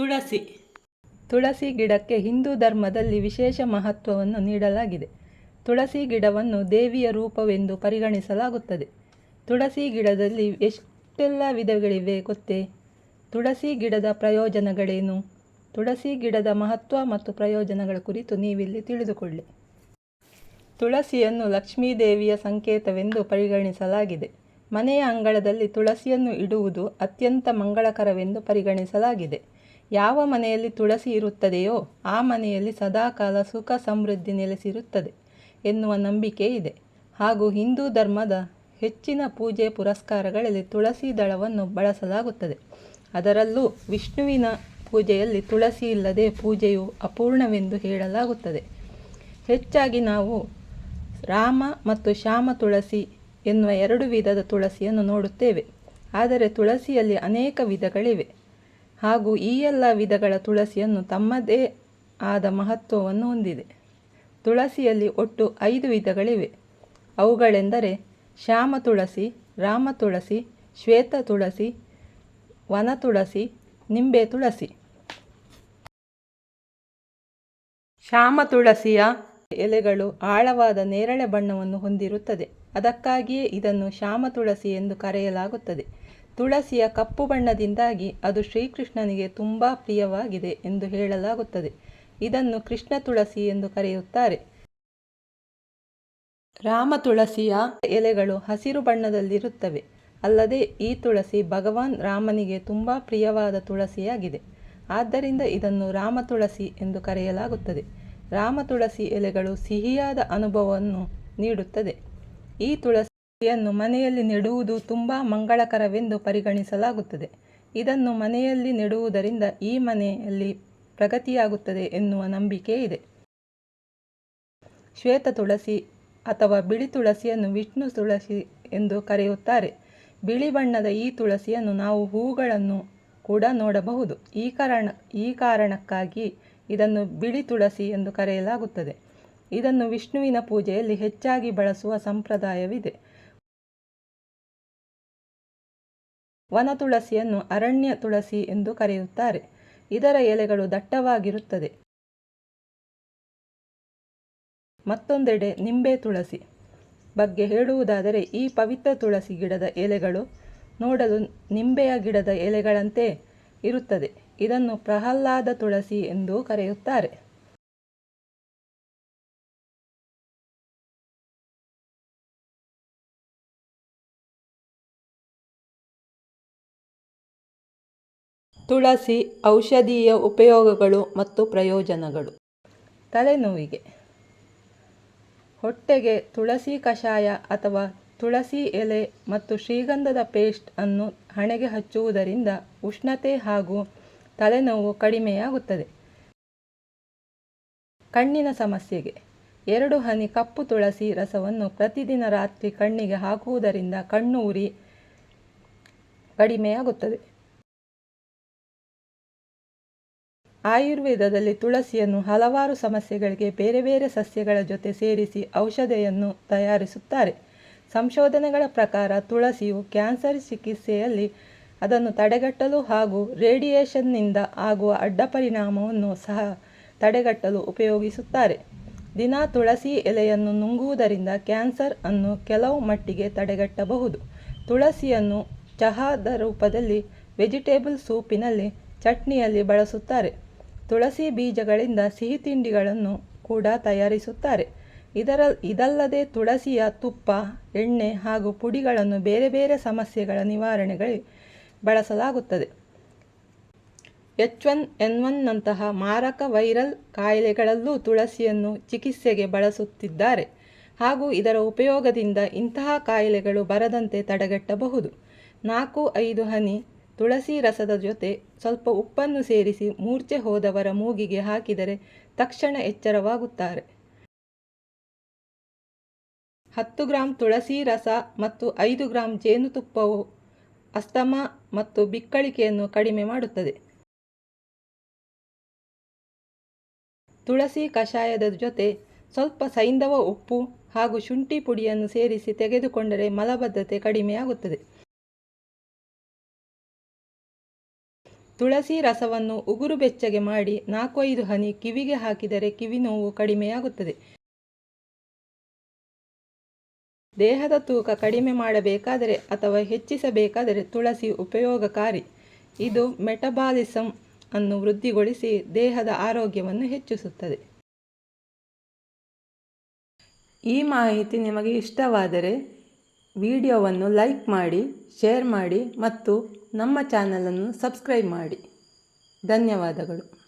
ತುಳಸಿ. ತುಳಸಿ ಗಿಡಕ್ಕೆ ಹಿಂದೂ ಧರ್ಮದಲ್ಲಿ ವಿಶೇಷ ಮಹತ್ವವನ್ನು ನೀಡಲಾಗಿದೆ. ತುಳಸಿ ಗಿಡವನ್ನು ದೇವಿಯ ರೂಪವೆಂದು ಪರಿಗಣಿಸಲಾಗುತ್ತದೆ. ತುಳಸಿ ಗಿಡದಲ್ಲಿ ಎಷ್ಟೆಲ್ಲ ವಿಧಗಳಿವೆ ಗೊತ್ತೇ? ತುಳಸಿ ಗಿಡದ ಪ್ರಯೋಜನಗಳೇನು? ತುಳಸಿ ಗಿಡದ ಮಹತ್ವ ಮತ್ತು ಪ್ರಯೋಜನಗಳ ಕುರಿತು ನೀವಿಲ್ಲಿ ತಿಳಿದುಕೊಳ್ಳಿ. ತುಳಸಿಯನ್ನು ಲಕ್ಷ್ಮೀದೇವಿಯ ಸಂಕೇತವೆಂದು ಪರಿಗಣಿಸಲಾಗಿದೆ. ಮನೆಯ ಅಂಗಳದಲ್ಲಿ ತುಳಸಿಯನ್ನು ಇಡುವುದು ಅತ್ಯಂತ ಮಂಗಳಕರವೆಂದು ಪರಿಗಣಿಸಲಾಗಿದೆ. ಯಾವ ಮನೆಯಲ್ಲಿ ತುಳಸಿ ಇರುತ್ತದೆಯೋ ಆ ಮನೆಯಲ್ಲಿ ಸದಾಕಾಲ ಸುಖ ಸಮೃದ್ಧಿ ನೆಲೆಸಿರುತ್ತದೆ ಎನ್ನುವ ನಂಬಿಕೆ ಇದೆ. ಹಾಗೂ ಹಿಂದೂ ಧರ್ಮದ ಹೆಚ್ಚಿನ ಪೂಜೆ ಪುರಸ್ಕಾರಗಳಲ್ಲಿ ತುಳಸಿ ದಳವನ್ನು ಬಳಸಲಾಗುತ್ತದೆ. ಅದರಲ್ಲೂ ವಿಷ್ಣುವಿನ ಪೂಜೆಯಲ್ಲಿ ತುಳಸಿ ಇಲ್ಲದೆ ಪೂಜೆಯು ಅಪೂರ್ಣವೆಂದು ಹೇಳಲಾಗುತ್ತದೆ. ಹೆಚ್ಚಾಗಿ ನಾವು ರಾಮ ಮತ್ತು ಶ್ಯಾಮ ತುಳಸಿ ಎನ್ನುವ ಎರಡು ವಿಧದ ತುಳಸಿಯನ್ನು ನೋಡುತ್ತೇವೆ. ಆದರೆ ತುಳಸಿಯಲ್ಲಿ ಅನೇಕ ವಿಧಗಳಿವೆ. ಹಾಗೂ ಈ ಎಲ್ಲ ವಿಧಗಳ ತುಳಸಿಯನ್ನು ತಮ್ಮದೇ ಆದ ಮಹತ್ವವನ್ನು ಹೊಂದಿದೆ. ತುಳಸಿಯಲ್ಲಿ ಒಟ್ಟು ಐದು ವಿಧಗಳಿವೆ. ಅವುಗಳೆಂದರೆ ಶ್ಯಾಮ ತುಳಸಿ, ರಾಮ ತುಳಸಿ, ಶ್ವೇತ ತುಳಸಿ, ವನ ತುಳಸಿ, ನಿಂಬೆ ತುಳಸಿ. ಶ್ಯಾಮ ತುಳಸಿಯ ಎಲೆಗಳು ಆಳವಾದ ನೇರಳೆ ಬಣ್ಣವನ್ನು ಹೊಂದಿರುತ್ತದೆ. ಅದಕ್ಕಾಗಿಯೇ ಇದನ್ನು ಶ್ಯಾಮ ತುಳಸಿ ಎಂದು ಕರೆಯಲಾಗುತ್ತದೆ. ತುಳಸಿಯ ಕಪ್ಪು ಬಣ್ಣದಿಂದಾಗಿ ಅದು ಶ್ರೀಕೃಷ್ಣನಿಗೆ ತುಂಬ ಪ್ರಿಯವಾಗಿದೆ ಎಂದು ಹೇಳಲಾಗುತ್ತದೆ. ಇದನ್ನು ಕೃಷ್ಣ ತುಳಸಿ ಎಂದು ಕರೆಯುತ್ತಾರೆ. ರಾಮ ತುಳಸಿಯ ಎಲೆಗಳು ಹಸಿರು ಬಣ್ಣದಲ್ಲಿರುತ್ತವೆ. ಅಲ್ಲದೆ ಈ ತುಳಸಿ ಭಗವಾನ್ ರಾಮನಿಗೆ ತುಂಬ ಪ್ರಿಯವಾದ ತುಳಸಿಯಾಗಿದೆ. ಆದ್ದರಿಂದ ಇದನ್ನು ರಾಮ ತುಳಸಿ ಎಂದು ಕರೆಯಲಾಗುತ್ತದೆ. ರಾಮ ತುಳಸಿ ಎಲೆಗಳು ಸಿಹಿಯಾದ ಅನುಭವವನ್ನು ನೀಡುತ್ತದೆ. ಈ ತುಳಸಿಯನ್ನು ಮನೆಯಲ್ಲಿ ನೆಡುವುದು ತುಂಬ ಮಂಗಳಕರವೆಂದು ಪರಿಗಣಿಸಲಾಗುತ್ತದೆ. ಇದನ್ನು ಮನೆಯಲ್ಲಿ ನೆಡುವುದರಿಂದ ಈ ಮನೆಯಲ್ಲಿ ಪ್ರಗತಿಯಾಗುತ್ತದೆ ಎನ್ನುವ ನಂಬಿಕೆ ಇದೆ. ಶ್ವೇತ ತುಳಸಿ ಅಥವಾ ಬಿಳಿ ತುಳಸಿಯನ್ನು ವಿಷ್ಣು ತುಳಸಿ ಎಂದು ಕರೆಯುತ್ತಾರೆ. ಬಿಳಿ ಬಣ್ಣದ ಈ ತುಳಸಿಯನ್ನು ನಾವು ಹೂಗಳನ್ನು ಕೂಡ ನೋಡಬಹುದು. ಈ ಕಾರಣ, ಈ ಕಾರಣಕ್ಕಾಗಿ ಇದನ್ನು ಬಿಳಿ ತುಳಸಿ ಎಂದು ಕರೆಯಲಾಗುತ್ತದೆ. ಇದನ್ನು ವಿಷ್ಣುವಿನ ಪೂಜೆಯಲ್ಲಿ ಹೆಚ್ಚಾಗಿ ಬಳಸುವ ಸಂಪ್ರದಾಯವಿದೆ. ವನ ತುಳಸಿಯನ್ನು ಅರಣ್ಯ ತುಳಸಿ ಎಂದು ಕರೆಯುತ್ತಾರೆ. ಇದರ ಎಲೆಗಳು ದಟ್ಟವಾಗಿರುತ್ತದೆ. ಮತ್ತೊಂದೆಡೆ ನಿಂಬೆ ತುಳಸಿ ಬಗ್ಗೆ ಹೇಳುವುದಾದರೆ, ಈ ಪವಿತ್ರ ತುಳಸಿ ಗಿಡದ ಎಲೆಗಳು ನೋಡಲು ನಿಂಬೆಯ ಗಿಡದ ಎಲೆಗಳಂತೆ ಇರುತ್ತದೆ. ಇದನ್ನು ಪ್ರಹ್ಲಾದ ತುಳಸಿ ಎಂದು ಕರೆಯುತ್ತಾರೆ. ತುಳಸಿ, ಔಷಧೀಯ ಉಪಯೋಗಗಳು ಮತ್ತು ಪ್ರಯೋಜನಗಳು. ತಲೆನೋವಿಗೆ. ಹೊಟ್ಟೆಗೆ ತುಳಸಿ ಕಷಾಯ ಅಥವಾ ತುಳಸಿ ಎಲೆ ಮತ್ತು ಶ್ರೀಗಂಧದ ಪೇಸ್ಟ್ ಅನ್ನು ಹಣೆಗೆ ಹಚ್ಚುವುದರಿಂದ ಉಷ್ಣತೆ ಹಾಗೂ ತಲೆನೋವು ಕಡಿಮೆಯಾಗುತ್ತದೆ. ಕಣ್ಣಿನ ಸಮಸ್ಯೆಗೆ. ಎರಡು ಹನಿ ಕಪ್ಪು ತುಳಸಿ ರಸವನ್ನು ಪ್ರತಿದಿನ ರಾತ್ರಿ ಕಣ್ಣಿಗೆ ಹಾಕುವುದರಿಂದ ಕಣ್ಣು ಉರಿ ಕಡಿಮೆಯಾಗುತ್ತದೆ. ಆಯುರ್ವೇದದಲ್ಲಿ ತುಳಸಿಯನ್ನು ಹಲವಾರು ಸಮಸ್ಯೆಗಳಿಗೆ ಬೇರೆ ಬೇರೆ ಸಸ್ಯಗಳ ಜೊತೆ ಸೇರಿಸಿ ಔಷಧಿಯನ್ನು ತಯಾರಿಸುತ್ತಾರೆ. ಸಂಶೋಧನೆಗಳ ಪ್ರಕಾರ ತುಳಸಿಯು ಕ್ಯಾನ್ಸರ್ ಚಿಕಿತ್ಸೆಯಲ್ಲಿ ಅದನ್ನು ತಡೆಗಟ್ಟಲು ಹಾಗೂ ರೇಡಿಯೇಷನ್ನಿಂದ ಆಗುವ ಅಡ್ಡ ಪರಿಣಾಮವನ್ನು ಸಹ ತಡೆಗಟ್ಟಲು ಉಪಯೋಗಿಸುತ್ತಾರೆ. ದಿನ ತುಳಸಿ ಎಲೆಯನ್ನು ನುಂಗುವುದರಿಂದ ಕ್ಯಾನ್ಸರ್ ಅನ್ನು ಕೆಲವು ಮಟ್ಟಿಗೆ ತಡೆಗಟ್ಟಬಹುದು. ತುಳಸಿಯನ್ನು ಚಹಾದ ರೂಪದಲ್ಲಿ ವೆಜಿಟೇಬಲ್ ಸೂಪಿನಲ್ಲಿ ಚಟ್ನಿಯಲ್ಲಿ ಬಳಸುತ್ತಾರೆ. ತುಳಸಿ ಬೀಜಗಳಿಂದ ಸಿಹಿ ತಿಂಡಿಗಳನ್ನು ಕೂಡ ತಯಾರಿಸುತ್ತಾರೆ. ಇದರ, ಇದಲ್ಲದೆ ತುಳಸಿಯ ತುಪ್ಪ, ಎಣ್ಣೆ ಹಾಗೂ ಪುಡಿಗಳನ್ನು ಬೇರೆ ಬೇರೆ ಸಮಸ್ಯೆಗಳ ನಿವಾರಣೆಗಳಿಗೆ ಬಳಸಲಾಗುತ್ತದೆ. ಎಚ್ ಒನ್ ಎನ್ ಒನ್ನಂತಹ ಮಾರಕ ವೈರಲ್ ಕಾಯಿಲೆಗಳಲ್ಲೂ ತುಳಸಿಯನ್ನು ಚಿಕಿತ್ಸೆಗೆ ಬಳಸುತ್ತಿದ್ದಾರೆ ಹಾಗೂ ಇದರ ಉಪಯೋಗದಿಂದ ಇಂತಹ ಕಾಯಿಲೆಗಳು ಬರದಂತೆ ತಡೆಗಟ್ಟಬಹುದು. ನಾಲ್ಕು ಐದು ಹನಿ ತುಳಸಿ ರಸದ ಜೊತೆ ಸ್ವಲ್ಪ ಉಪ್ಪನ್ನು ಸೇರಿಸಿ ಮೂರ್ಛೆ ಹೋದವರ ಮೂಗಿಗೆ ಹಾಕಿದರೆ ತಕ್ಷಣ ಎಚ್ಚರವಾಗುತ್ತಾರೆ. ಹತ್ತು ಗ್ರಾಂ ತುಳಸಿ ರಸ ಮತ್ತು ಐದು ಗ್ರಾಂ ಜೇನುತುಪ್ಪವು ಅಸ್ತಮ ಮತ್ತು ಬಿಕ್ಕಳಿಕೆಯನ್ನು ಕಡಿಮೆ ಮಾಡುತ್ತದೆ. ತುಳಸಿ ಕಷಾಯದ ಜೊತೆ ಸ್ವಲ್ಪ ಸೈಂಧವ ಉಪ್ಪು ಹಾಗೂ ಶುಂಠಿ ಪುಡಿಯನ್ನು ಸೇರಿಸಿ ತೆಗೆದುಕೊಂಡರೆ ಮಲಬದ್ಧತೆ ಕಡಿಮೆಯಾಗುತ್ತದೆ. ತುಳಸಿ ರಸವನ್ನು ಉಗುರು ಬೆಚ್ಚಗೆ ಮಾಡಿ ನಾಲ್ಕು ಐದು ಹನಿ ಕಿವಿಗೆ ಹಾಕಿದರೆ ಕಿವಿ ನೋವು ಕಡಿಮೆಯಾಗುತ್ತದೆ. ದೇಹದ ತೂಕ ಕಡಿಮೆ ಮಾಡಬೇಕಾದರೆ ಅಥವಾ ಹೆಚ್ಚಿಸಬೇಕಾದರೆ ತುಳಸಿ ಉಪಯೋಗಕಾರಿ. ಇದು ಮೆಟಬಾಲಿಸಮ್ ಅನ್ನು ವೃದ್ಧಿಗೊಳಿಸಿ ದೇಹದ ಆರೋಗ್ಯವನ್ನು ಹೆಚ್ಚಿಸುತ್ತದೆ. ಈ ಮಾಹಿತಿ ನಿಮಗೆ ಇಷ್ಟವಾದರೆ ವಿಡಿಯೋವನ್ನು ಲೈಕ್ ಮಾಡಿ ಶೇರ್ ಮಾಡಿ ಮತ್ತು ನಮ್ಮ ಚಾನಲನ್ನು ಸಬ್ಸ್ಕ್ರೈಬ್ ಮಾಡಿ. ಧನ್ಯವಾದಗಳು.